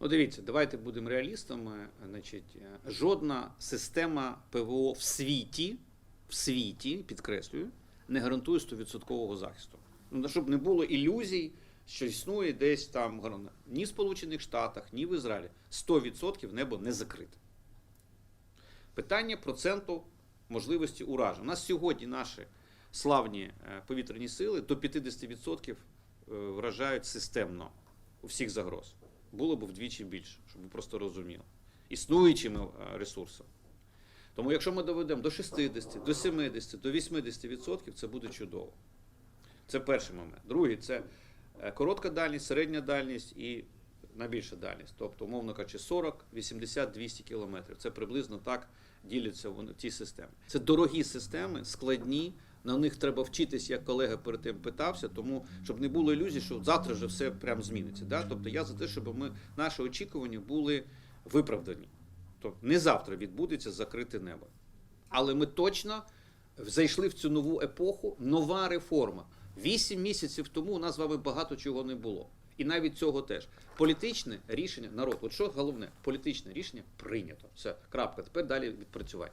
Ну, дивіться, давайте будемо реалістами. Значить, е, жодна система ПВО в світі, в світі, підкреслюю, не гарантує 100% захисту. Ну, щоб не було ілюзій, що існує десь там ні в Сполучених Штатах, ні в Ізраїлі. 100% небо не закрите. Питання проценту можливості ураження. У нас сьогодні наші славні е, повітряні сили до 50% е, вражають системно у всіх загроз. Було б вдвічі більше, щоб ви просто розуміли. Існуючими е, ресурсами. Тому якщо ми доведемо до 60, до 70, до 80%, це буде чудово. Це перший момент. Другий це е, коротка дальність, середня дальність і найбільша дальність. Тобто, умовно кажучи, 40, 80, 200 кілометрів. Це приблизно так діляться вони ті системи. Це дорогі системи, складні. На них треба вчитись, як колега перед тим питався, тому щоб не було ілюзій, що завтра вже все прям зміниться. Да? Тобто я за те, щоб ми наші очікування були виправдані. Тобто не завтра відбудеться закрите небо. Але ми точно зайшли в цю нову епоху, нова реформа. Вісім місяців тому у нас з вами багато чого не було. І навіть цього теж. Політичне рішення, народ, от що головне, політичне рішення прийнято. Все, крапка. Тепер далі відпрацювання.